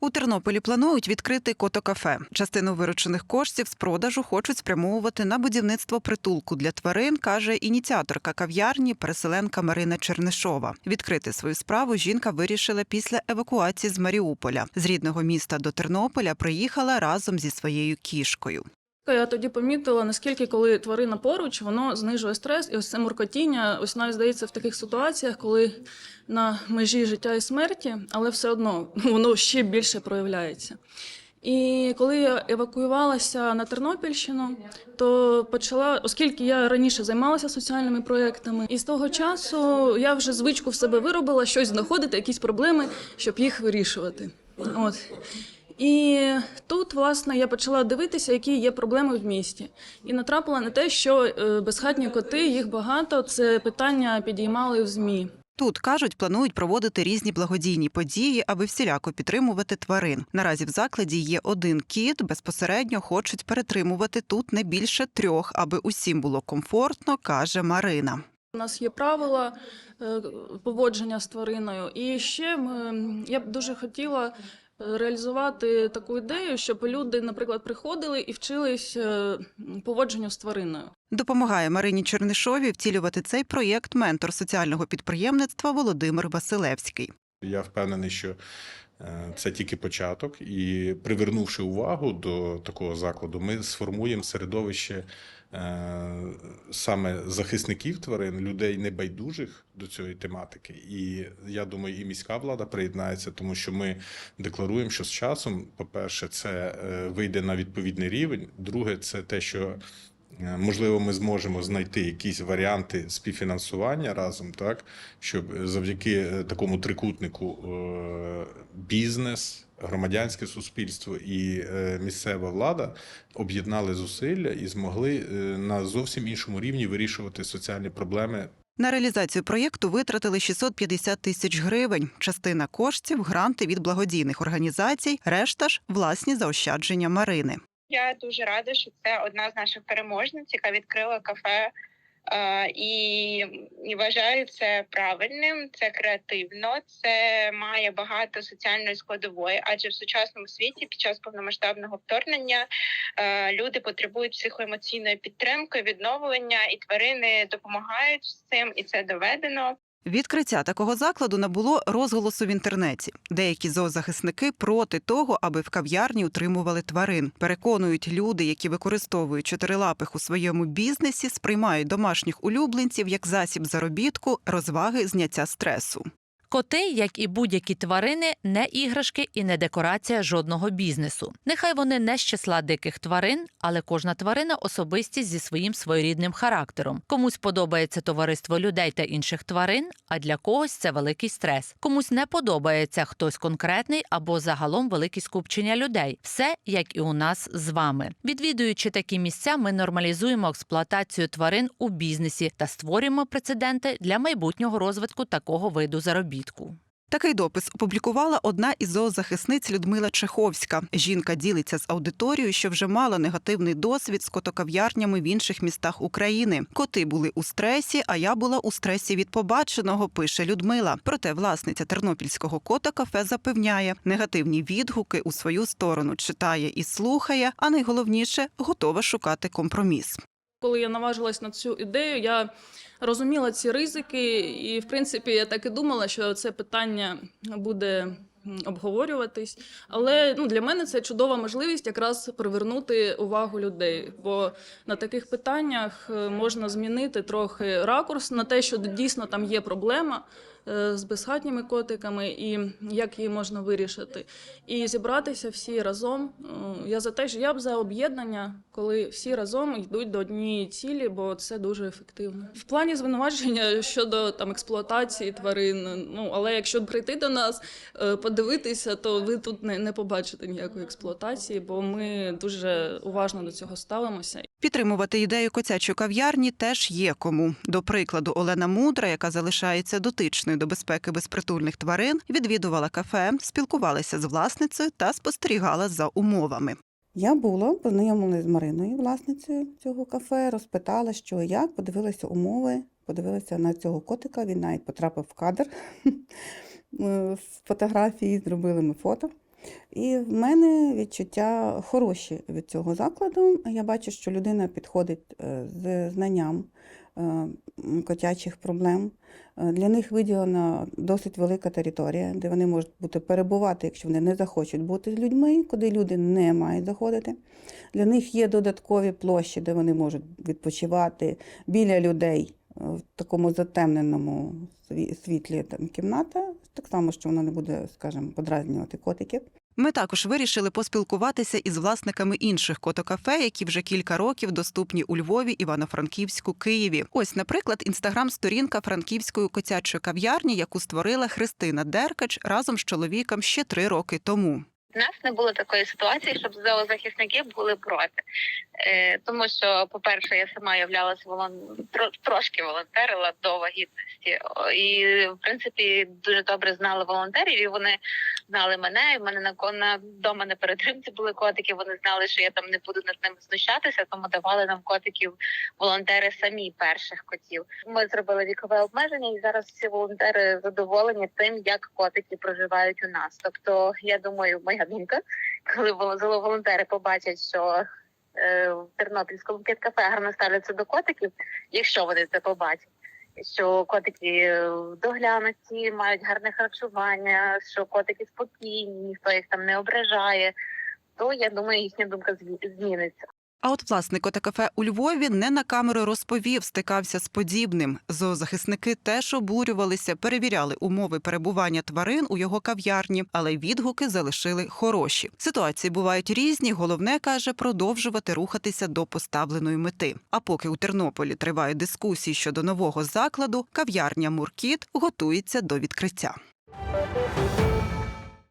У Тернополі планують відкрити котокафе. Частину виручених коштів з продажу хочуть спрямовувати на будівництво притулку для тварин, каже ініціаторка кав'ярні, переселенка Марина Чернишова. Відкрити свою справу жінка вирішила після евакуації з Маріуполя. З рідного міста до Тернополя приїхала разом зі своєю кішкою. Я тоді помітила, наскільки коли тварина поруч, воно знижує стрес, і ось це муркотіння, ось навіть здається в таких ситуаціях, коли на межі життя і смерті, але все одно воно ще більше проявляється. І коли я евакуювалася на Тернопільщину, то почала, оскільки я раніше займалася соціальними проєктами, і з того часу я вже звичку в себе виробила щось знаходити, якісь проблеми, щоб їх вирішувати. От. І тут, власне, я почала дивитися, які є проблеми в місті, і натрапила на те, що е, безхатні коти, їх багато. Це питання підіймали в змі. Тут кажуть, планують проводити різні благодійні події, аби всіляко підтримувати тварин. Наразі в закладі є один кіт. Безпосередньо хочуть перетримувати тут не більше трьох, аби усім було комфортно, каже Марина. У нас є правила е, поводження з твариною, і ще ми, я б дуже хотіла. Реалізувати таку ідею, щоб люди, наприклад, приходили і вчились е, поводженню з твариною. Допомагає Марині Чернишові втілювати цей проєкт ментор соціального підприємництва Володимир Василевський. Я впевнений, що це тільки початок, і привернувши увагу до такого закладу, ми сформуємо середовище е, саме захисників тварин, людей небайдужих до цієї тематики. І я думаю, і міська влада приєднається, тому що ми декларуємо, що з часом, по-перше, це е, вийде на відповідний рівень. Друге, це те, що Е, Можливо, ми зможемо знайти якісь варіанти співфінансування разом, так щоб завдяки е, такому трикутнику е, бізнес, громадянське суспільство і е, місцева влада об'єднали зусилля і змогли е, на зовсім іншому рівні вирішувати соціальні проблеми На реалізацію проєкту витратили 650 тисяч гривень. Частина коштів гранти від благодійних організацій, решта ж власні заощадження Марини. Я дуже рада, що це одна з наших переможниць, яка відкрила кафе. І, і вважаю це правильним, це креативно, це має багато соціальної складової, адже в сучасному світі під час повномасштабного вторгнення е, люди потребують психоемоційної підтримки, відновлення, і тварини допомагають з цим, і це доведено. Відкриття такого закладу набуло розголосу в інтернеті. Деякі зоозахисники проти того, аби в кав'ярні утримували тварин. Переконують, люди, які використовують чотирилапих у своєму бізнесі, сприймають домашніх улюбленців як засіб заробітку, розваги, зняття стресу. Коти, як і будь-які тварини, не іграшки і не декорація жодного бізнесу. Нехай вони не з числа диких тварин, але кожна тварина особистість зі своїм своєрідним характером. Комусь подобається товариство людей та інших тварин, а для когось це великий стрес. Комусь не подобається хтось конкретний або загалом велике скупчення людей. Все як і у нас з вами. Відвідуючи такі місця, ми нормалізуємо експлуатацію тварин у бізнесі та створюємо прецеденти для майбутнього розвитку такого виду заробітку. Такий допис опублікувала одна із зоозахисниць Людмила Чеховська. Жінка ділиться з аудиторією, що вже мала негативний досвід з котокав'ярнями в інших містах України. Коти були у стресі, а я була у стресі від побаченого, пише Людмила. Проте власниця тернопільського кота кафе запевняє, негативні відгуки у свою сторону читає і слухає, а найголовніше готова шукати компроміс. Коли я наважилась на цю ідею, я розуміла ці ризики, і в принципі я так і думала, що це питання буде обговорюватись. Але ну, для мене це чудова можливість якраз привернути увагу людей. Бо на таких питаннях е, можна змінити трохи ракурс на те, що дійсно там є проблема з безхатніми котиками і як її можна вирішити. І зібратися всі разом. Е, Я за те, що я б за об'єднання, коли всі разом йдуть до однієї цілі, бо це дуже ефективно. В плані звинувачення щодо там експлуатації тварин. Ну але якщо прийти до нас, е, подивитися, то ви тут не, не побачите ніякої експлуатації, бо ми дуже уважно до цього ставимося. Підтримувати ідею котячої кав'ярні теж є кому. До прикладу, Олена Мудра, яка залишається дотичною до безпеки безпритульних тварин, відвідувала кафе, спілкувалася з власницею та спостерігала за умовами. Я була, познайомилася з Мариною, власницею цього кафе, розпитала, що як, подивилася умови, подивилася на цього котика, він навіть потрапив в кадр. Е, З фотографії зробили ми фото. І в мене відчуття хороші від цього закладу. Я бачу, що людина підходить е, з знанням е, котячих проблем. Е, Для них виділена досить велика територія, де вони можуть бути перебувати, якщо вони не захочуть бути з людьми, куди люди не мають заходити. Для них є додаткові площі, де вони можуть відпочивати біля людей в такому затемненому світлі там кімната. Так само, що вона не буде, скажімо, подразнювати котиків. Ми також вирішили поспілкуватися із власниками інших котокафе, які вже кілька років доступні у Львові, Івано-Франківську, Києві. Ось, наприклад, інстаграм-сторінка франківської котячої кав'ярні, яку створила Христина Деркач разом з чоловіком ще три роки тому. У нас не було такої ситуації, щоб зоозахисники були проти. Е, тому що, по-перше, я сама являлася волон... тро- трошки волонтерила до вагітності. І, в принципі, дуже добре знала волонтерів, і вони знали мене. І в мене на ко- на дома на перетримці були котики. Вони знали, що я там не буду над ними знущатися, тому давали нам котиків волонтери самі перших котів. Ми зробили вікове обмеження, і зараз всі волонтери задоволені тим, як котики проживають у нас. Тобто, я думаю, моя думка, коли вол- волонтери побачать, що е, в Тернопільському кіт-кафе гарно ставляться до котиків, якщо вони це побачать. Що котики е, доглянуті, мають гарне харчування, що котики спокійні, ніхто їх там не ображає, то я думаю, їхня думка зміниться. А от власник котокафе у Львові не на камеру розповів, стикався з подібним. Зоозахисники теж обурювалися, перевіряли умови перебування тварин у його кав'ярні, але відгуки залишили хороші. Ситуації бувають різні. Головне каже продовжувати рухатися до поставленої мети. А поки у Тернополі тривають дискусії щодо нового закладу, кав'ярня Муркіт готується до відкриття.